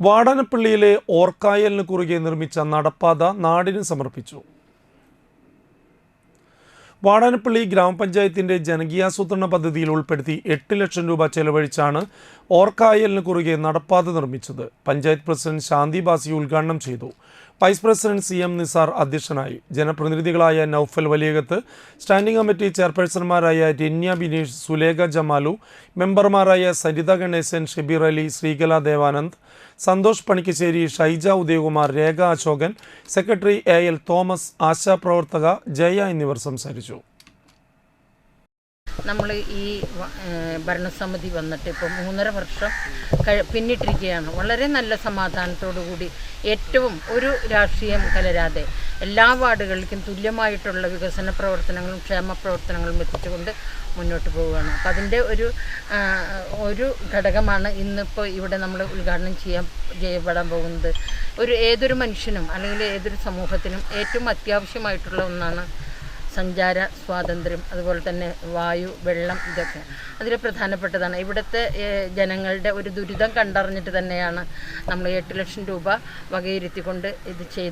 വാടാനപ്പള്ളിയിലെ ഓർക്കായലിന് കുറുകെ നിർമ്മിച്ച നടപ്പാത നാടിന് സമർപ്പിച്ചു. വാടാനപ്പള്ളി ഗ്രാമപഞ്ചായത്തിന്റെ ജനകീയാസൂത്രണ പദ്ധതിയിൽ ഉൾപ്പെടുത്തി എട്ട് ലക്ഷം രൂപ ചെലവഴിച്ചാണ് ഓർക്കായലിന് കുറുകെ നടപ്പാത നിർമ്മിച്ചത്. പഞ്ചായത്ത് പ്രസിഡന്റ് ശാന്തി ബാസി ഉദ്ഘാടനം ചെയ്തു. Vice president C M Nisar അധ്യക്ഷനായി. ജനപ്രതിനിധികളായ നൌഫൽ വലിയകത്ത് സ്റ്റാൻഡിംഗ് കമ്മിറ്റി ചെയർപേഴ്സൺമാരായ രന്യ ബിനീഷ് സുലേഖ ജമാലു മെമ്പർമാരായ Saritha Ganeshan Shabeer Ali Sreekala Devanand Santhosh Panikkassery Shyja Udayakumar Rekha Ashokan secretary A L Thomas ആശാപ്രവർത്തക Jaya എന്നിവർ സംസാരിച്ചു. നമ്മൾ ഈ ഭരണസമിതി വന്നിട്ട് ഇപ്പോൾ മൂന്നര വർഷം പിന്നിട്ടിരിക്കുകയാണ്. വളരെ നല്ല സമാധാനത്തോടു കൂടി ഏറ്റവും ഒരു രാഷ്ട്രീയം കലരാതെ എല്ലാ വാർഡുകൾക്കും തുല്യമായിട്ടുള്ള വികസന പ്രവർത്തനങ്ങളും ക്ഷേമ പ്രവർത്തനങ്ങളും എത്തിച്ചുകൊണ്ട് മുന്നോട്ട് പോവുകയാണ്. അപ്പം അതിന്റെ ഒരു ഒരു ഘടകമാണ് ഇന്നിപ്പോൾ ഇവിടെ നമ്മൾ ഉദ്ഘാടനം ചെയ്യാൻ ചെയ്യപ്പെടാൻ പോകുന്നത്. ഒരു ഏതൊരു മനുഷ്യനും അല്ലെങ്കിൽ ഏതൊരു സമൂഹത്തിനും ഏറ്റവും അത്യാവശ്യമായിട്ടുള്ള ഒന്നാണ് സഞ്ചാര സ്വാതന്ത്ര്യം അതുപോലെ തന്നെ വായു വെള്ളം ഇതൊക്കെ അതിൽ പ്രധാനപ്പെട്ടതാണ്. ഇവിടുത്തെ ജനങ്ങളുടെ ഒരു ദുരിതം കണ്ടറിഞ്ഞിട്ട് തന്നെയാണ് നമ്മൾ എട്ട് ലക്ഷം രൂപ വകയിരുത്തിക്കൊണ്ട് ഇത് ചെയ്ത്